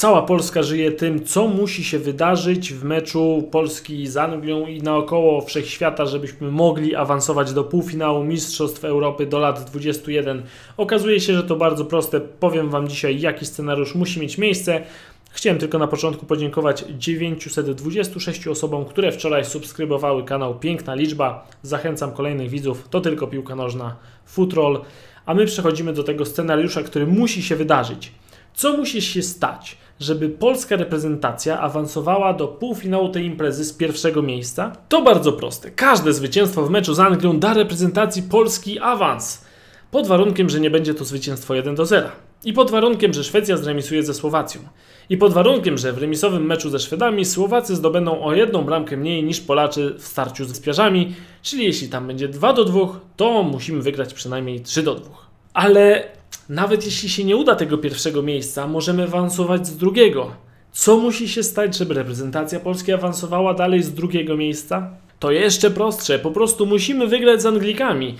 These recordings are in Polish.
Cała Polska żyje tym, co musi się wydarzyć w meczu Polski z Anglią i naokoło wszechświata, żebyśmy mogli awansować do półfinału Mistrzostw Europy do lat 21. Okazuje się, że to bardzo proste. Powiem Wam dzisiaj, jaki scenariusz musi mieć miejsce. Chciałem tylko na początku podziękować 926 osobom, które wczoraj subskrybowały kanał. Piękna liczba. Zachęcam kolejnych widzów. To tylko piłka nożna Futrol. A my przechodzimy do tego scenariusza, który musi się wydarzyć. Co musi się stać, żeby polska reprezentacja awansowała do półfinału tej imprezy z pierwszego miejsca? To bardzo proste. Każde zwycięstwo w meczu z Anglią da reprezentacji Polski awans. Pod warunkiem, że nie będzie to zwycięstwo 1 do 0. I pod warunkiem, że Szwecja zremisuje ze Słowacją. I pod warunkiem, że w remisowym meczu ze Szwedami Słowacy zdobędą o jedną bramkę mniej niż Polacy w starciu z Piarzami, czyli jeśli tam będzie 2 do 2, to musimy wygrać przynajmniej 3 do 2. Ale nawet jeśli się nie uda tego pierwszego miejsca, możemy awansować z drugiego. Co musi się stać, żeby reprezentacja Polski awansowała dalej z drugiego miejsca? To jeszcze prostsze, po prostu musimy wygrać z Anglikami.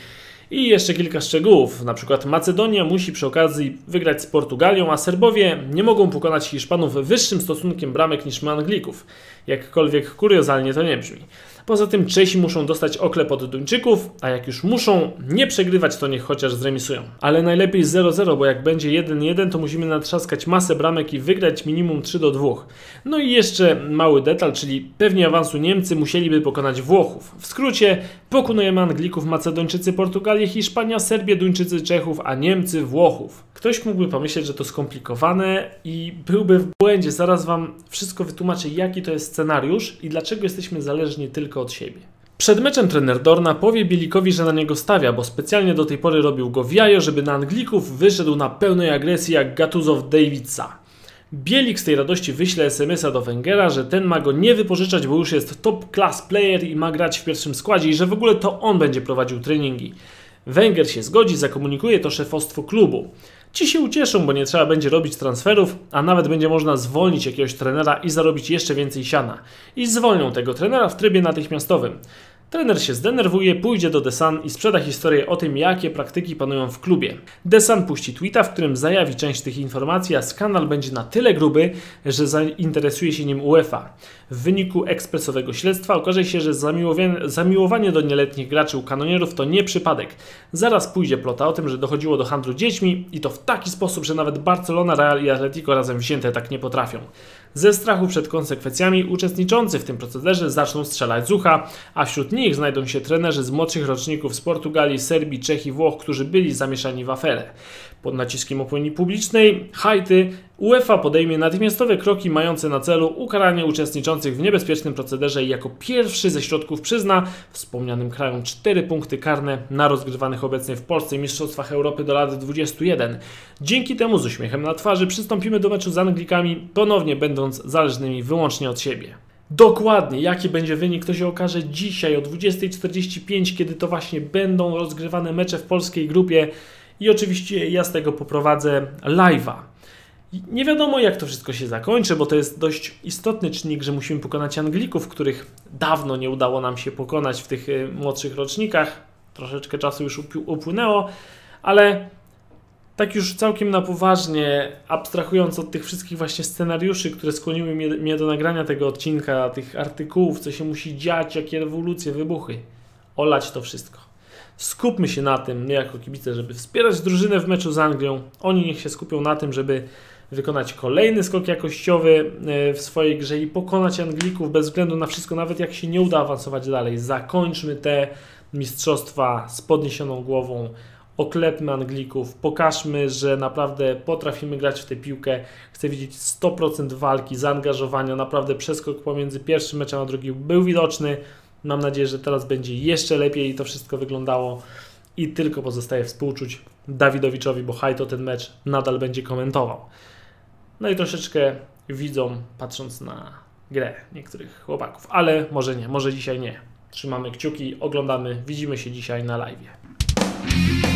I jeszcze kilka szczegółów. Na przykład Macedonia musi przy okazji wygrać z Portugalią, a Serbowie nie mogą pokonać Hiszpanów wyższym stosunkiem bramek niż my Anglików. Jakkolwiek kuriozalnie to nie brzmi. Poza tym Czesi muszą dostać oklep od Duńczyków, a jak już muszą nie przegrywać, to niech chociaż zremisują. Ale najlepiej 0-0, bo jak będzie 1-1, to musimy natrzaskać masę bramek i wygrać minimum 3-2. No i jeszcze mały detal, czyli pewnie awansu Niemcy musieliby pokonać Włochów. W skrócie, pokonujemy Anglików, Macedończycy, Portugalię, Hiszpania, Serbię, Duńczycy, Czechów, a Niemcy Włochów. Ktoś mógłby pomyśleć, że to skomplikowane i byłby w błędzie. Zaraz Wam wszystko wytłumaczę, jaki to jest scenariusz i dlaczego jesteśmy zależni tylko od siebie. Przed meczem trener Dorna powie Bielikowi, że na niego stawia, bo specjalnie do tej pory robił go w jajo, żeby na Anglików wyszedł na pełnej agresji jak Gatuzow Davidsa. Bielik z tej radości wyśle SMS-a do Węgera, że ten ma go nie wypożyczać, bo już jest top class player i ma grać w pierwszym składzie i że w ogóle to on będzie prowadził treningi. Węgier się zgodzi, zakomunikuje to szefostwu klubu. Ci się ucieszą, bo nie trzeba będzie robić transferów, a nawet będzie można zwolnić jakiegoś trenera i zarobić jeszcze więcej siana. I zwolnią tego trenera w trybie natychmiastowym. Trener się zdenerwuje, pójdzie do Desan i sprzeda historię o tym, jakie praktyki panują w klubie. Desan puści tweeta, w którym zajawi część tych informacji, a skandal będzie na tyle gruby, że zainteresuje się nim UEFA. W wyniku ekspresowego śledztwa okaże się, że zamiłowanie do nieletnich graczy u kanonierów to nie przypadek. Zaraz pójdzie plota o tym, że dochodziło do handlu dziećmi i to w taki sposób, że nawet Barcelona, Real i Atletico razem wzięte tak nie potrafią. Ze strachu przed konsekwencjami uczestniczący w tym procederze zaczną strzelać z ucha, a wśród nich znajdą się trenerzy z młodszych roczników z Portugalii, Serbii, Czech i Włoch, którzy byli zamieszani w aferę. Pod naciskiem opinii publicznej Haiti UEFA podejmie natychmiastowe kroki mające na celu ukaranie uczestniczących w niebezpiecznym procederze i jako pierwszy ze środków przyzna wspomnianym krajom cztery punkty karne na rozgrywanych obecnie w Polsce Mistrzostwach Europy do lat 21. Dzięki temu z uśmiechem na twarzy przystąpimy do meczu z Anglikami, ponownie będąc zależnymi wyłącznie od siebie. Dokładnie, jaki będzie wynik, to się okaże dzisiaj o 20.45, kiedy to właśnie będą rozgrywane mecze w polskiej grupie i oczywiście ja z tego poprowadzę live'a. Nie wiadomo, jak to wszystko się zakończy, bo to jest dość istotny czynnik, że musimy pokonać Anglików, których dawno nie udało nam się pokonać w tych y, młodszych rocznikach. Troszeczkę czasu już upłynęło, ale tak już całkiem na poważnie, abstrahując od tych wszystkich właśnie scenariuszy, które skłoniły mnie do nagrania tego odcinka, tych artykułów, co się musi dziać, jakie rewolucje, wybuchy, olać to wszystko. Skupmy się na tym, my jako kibice, żeby wspierać drużynę w meczu z Anglią. Oni niech się skupią na tym, żeby wykonać kolejny skok jakościowy e, w swojej grze i pokonać Anglików bez względu na wszystko, nawet jak się nie uda awansować dalej. Zakończmy te mistrzostwa z podniesioną głową, oklepmy Anglików, pokażmy, że naprawdę potrafimy grać w tę piłkę. Chcę widzieć 100% walki, zaangażowania, naprawdę przeskok pomiędzy pierwszym meczem a drugim był widoczny. Mam nadzieję, że teraz będzie jeszcze lepiej to wszystko wyglądało i tylko pozostaje współczuć Dawidowiczowi, bo Hajto ten mecz nadal będzie komentował. No i troszeczkę widzą, patrząc na grę niektórych chłopaków. Ale może nie, może dzisiaj nie. Trzymamy kciuki, oglądamy, widzimy się dzisiaj na live.